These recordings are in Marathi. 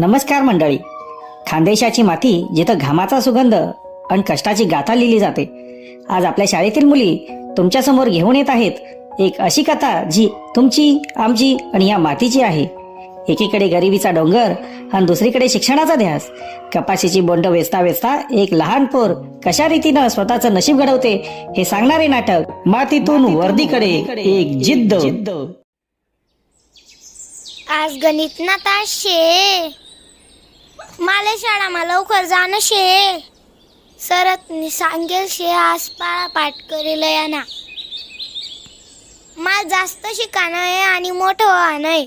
नमस्कार मंडळी. खानदेशाची माती जिथं घामाचा सुगंध आणि कष्टाची गाथा लिहिली जाते आज आपल्या शाळेतील मुली तुमच्यासमोर घेऊन येत आहेत एक अशी कथा जी तुमची आमची आणि या मातीची आहे. एकीकडे गरिबीचा डोंगर आणि दुसरीकडे शिक्षणाचा ध्यास. कपाशीची बोंड वेचता वेचता एक लहान पोर कशा रीतीनं स्वतःचं नशीब घडवते हे सांगणारे नाटक मातीतून वर्दीकडे एक जिद्द. आज गणित ना तास शे माले शाळामा लवकर जाणं शे. सरतनी सांगेल शे आसपाळा पाठ करेल याना मला जास्त शिकाणं आहे आणि मोठं व्हाणं आहे.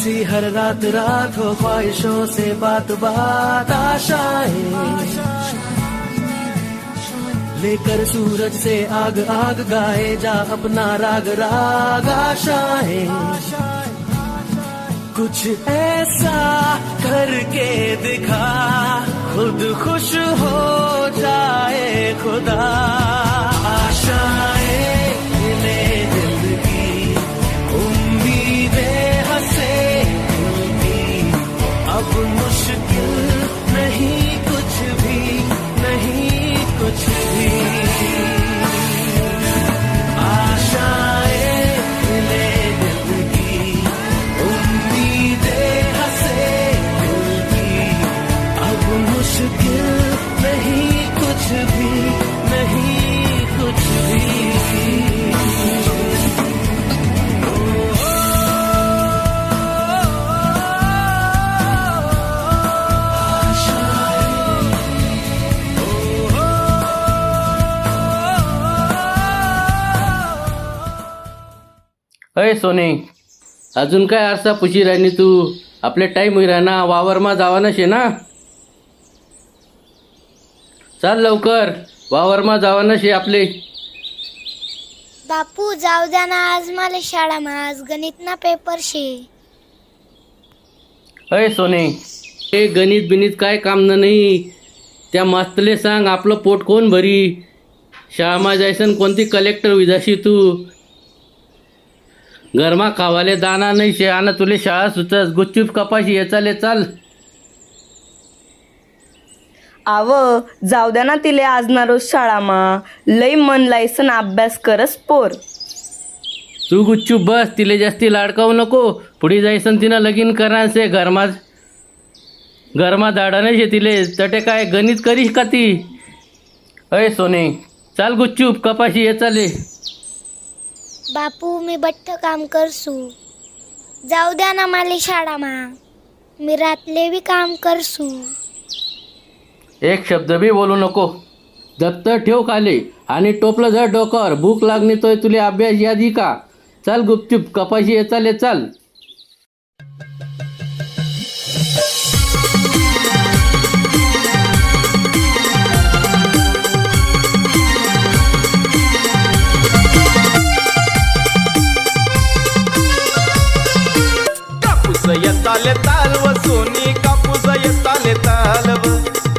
ऐसी हर रात रात हो ख्वाहिशों से बात बात आशाएँ। लेकर सूरज से आग आग गाए, जा अपना राग राग आशाएँ। कुछ ऐसा करके दिखा, खुद खुश हो जाए खुदा। अय सोने अजून काय आरसा पुशी राहिनी तू? आपले टाईम होई ना वावरमा जावाना शे ना. चाल लवकर वावरमा जावाना शे आपले. बापू जाऊ द्या ना आज मला शाळामा आज गणित ना पेपर शे. अय सोने हे गणित बिनीत काय काम न नाही. त्या मास्तले सांग आपलं पोट कोण भरी? शाळामा जायसन कोणती कलेक्टर विजाशी तू? घरमा खावाले दाना नाही शे. आणि तुले शाळा सुचस. गुच्चूप कपाशी ये चाले. चाल आव जाऊ द्या ना तिले आज ना रोज शाळामा. लय मन लायसन अभ्यास करस पोर. तू गुच्चूप बस तिले जास्ती लाडकावू नको. पुढे जायसन तिनं लगीन करायचे घरमा घरमा दाडाने शे तिले. तटे काय गणित करीस का ती? अय सोने चाल गुच्चूप कपाशी ये चाले बापू मी बठ्ठ काम करसू. जाऊ द्या ना माले शाळामा मी रातले बी काम करसू. एक शब्द बी बोलू नको. दत्त ठेव खाली आणि टोपलं जर डोकर भूक लागणी तोय तुले अभ्यास यादी का? चल गुपचूप कपाशी ये चल चाल. येताले तालव सोनी कापूस येताले तालव.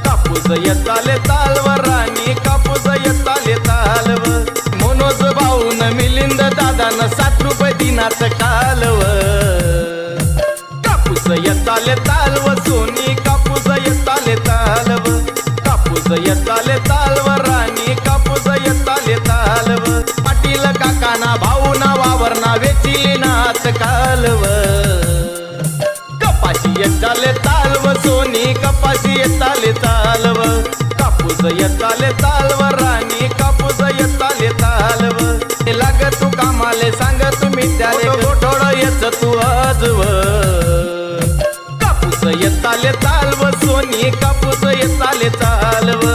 कापूस येताले तालव राणी कापूस येताले तालव. मनोज भाऊन मिलिंद दादान सात रुपये दिनात कालव. कापूस येताले तालव सोनी कापूस येताले तालव. कापूस येताले तालव राणी कापूस येताले तालव. पाटील काकाना भाऊना वावरना वेचिली नात कालव. येताले तालव सोनी कपाशी येताले तालव. कापूस येताले तालव राणी कापूस येताले तालव. लाग तू कामाले सांग तुम्ही त्याले गोठोड येच तू आजव. कापूस येताले तालव सोनी कापूस येताले तालव.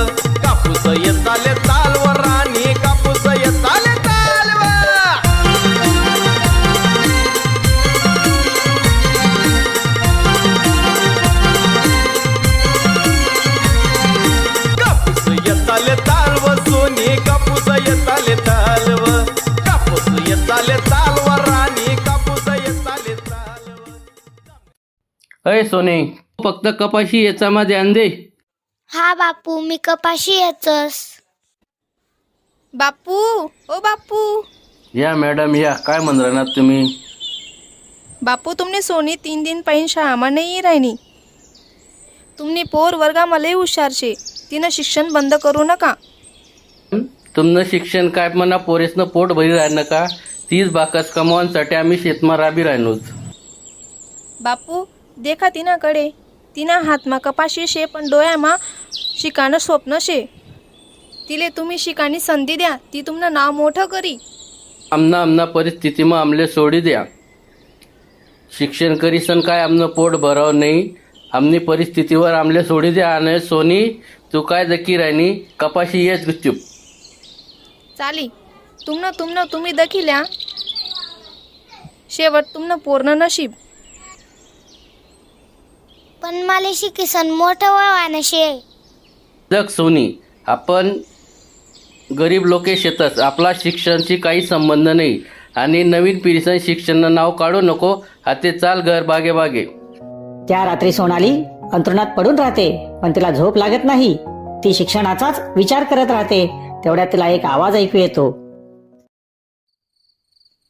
अय सोने फक्त कपाशी याचा ध्यान दे. हा बापू मी कपाशी येतस बापू ओ बापू. या मॅडम या. काय म्हण राहणार तुम्ही? बापू तुमने सोनी तीन दिन पहिन शाळाમાં नाही राहिनी. तुमने पोर वर्गामध्ये हुशार शे. तिनं शिक्षण बंद करू नका. तुमनं शिक्षण काय म्हणा पोरेसनं पोट भरी राहिलं का तीच बाकस कमवांसाठी आम्ही शेतमा राबी राहिलोच बापू देखा तिनाकडे तिना हातमा कपाशी शे पण डोळ्यामा शिकानं स्वप्न शे. तिले तुम्ही शिकानी संधी द्या ती तुमनं नाव मोठं करी. आमना आमना परिस्थितीमा आमले सोडी द्या. शिक्षण करीसन काय आमनं पोट भराव नाही आमनी परिस्थितीवर आमले सोडी द्या आणि सोनी तू काय जकी राहिनी? कपाशी येच गुच्चूप चाली तुमनं तुमनं तुम्ही दखिल्या. शेवट तुमनं पूर्ण नशीब. पण मला शिकिसन मोठं वळवानं शे. जग सोनी आपण गरीब लोके शेतस. आपला शिक्षणशी काही संबंध नाही. आणि नवीन पिढीचं शिक्षण नाव काढू नको. हाते चाल घर बागे बागे. त्या रात्री सोनाली अंतरुणात पडून राहते पण तिला झोप लागत नाही. ती शिक्षणाचाच विचार करत राहते. तेवढ्यात तिला एक आवाज ऐकू येतो.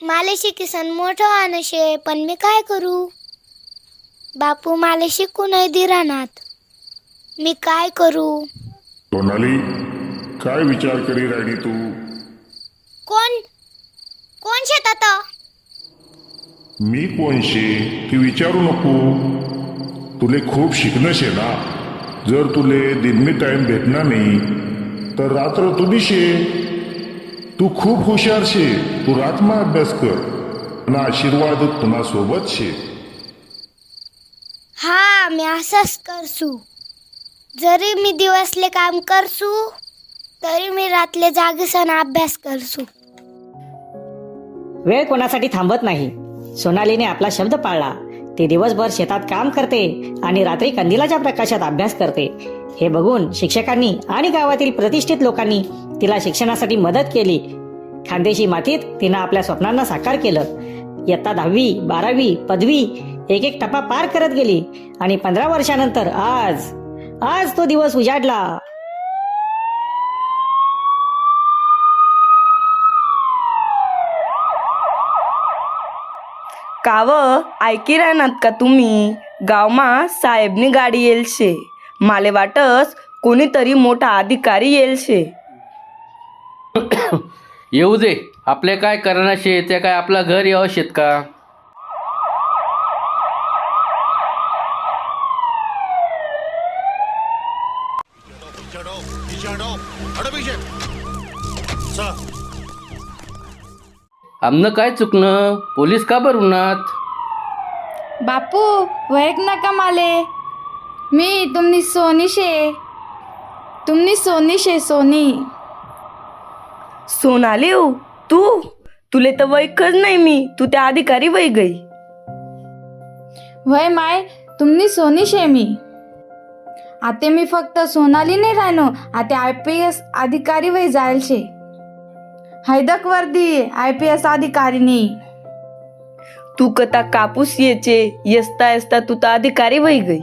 मला शिकिसन मोठं व्हानं शे पण मी काय करू? बापू मला शिकू नाही दिरानात. मी काय करू? सोनाली काय विचार करी राहिली तू? कोण? कोण शेतात? मी कोण शे ती विचारू नको. तुले खूप शिकणं शे ना. जर तुले दिनमी टाइम भेटणार नाही तर रात्र तुझी शे तू खूप हुशार शे. तू रातमा अभ्यास कर. ना आशीर्वाद तुना सोबत शे. कामे असंच करसू. जरी मी दिवसले काम करसू तरी मी रातले जागसन अभ्यास करसू. वेळ कोणासाठी थांबत नाही. सोनालीने आपला शब्द पाळला. ती दिवसभर शेतात काम करते आणि रात्री कंदिलाच्या प्रकाशात अभ्यास करते. हे बघून शिक्षकांनी आणि गावातील प्रतिष्ठित लोकांनी तिला शिक्षणासाठी मदत केली. खानदेशी मातीत तिनं आपल्या स्वप्नांना साकार केलं. इयत्ता दहावी बारावी पदवी एक एक टप्पा पार करत गेली आणि पंधरा वर्षानंतर आज आज तो दिवस उजाडला. काव ऐकी राहनात का तुम्ही? गावमा साहेबनी गाडी येईल शे माले वाटस कोणीतरी मोठा अधिकारी येईल शे येऊ दे. आपले काय करणार शे ते काय आपला घर यावं शेत का? आमनं काय चुकणं? पोलीस का बरुनात बापू वैक नका माले. मी तुमनी सोनी शे तुमनी सोनी शे सोनी. सोनाली हो, तू? तुले तर वैकच नाही मी. तू त्या अधिकारी वै गई. वय माय तुमनी सोनी शे मी. आते मी फक्त सोनाली नाही राहनो आते आय पी एस अधिकारी वय जायल शे हैदक वर्दी आय पी एस अधिकारीनी तू कता कापूस येचे यस्ता यस्ता तू तर अधिकारी वै गई।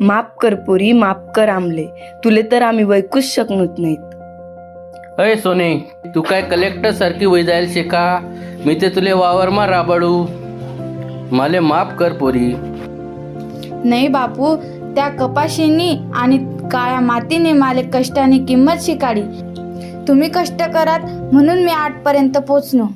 माफ कर पोरी माफ कर आमले तुले तर आम्ही वैकूच शकत नाहीत। अय सोने तू काय कलेक्टर सारखी वय जाईल शे का मी ते तुले वावरमा राबाडू। माले माफ कर पोरी। नाही बापू त्या कपाशीनी आणि काळ्या मातीने माले कष्टाने किंमत शिकाडी। तुम्ही कष्ट करात म्हणून मी आठपर्यंत पोचलो.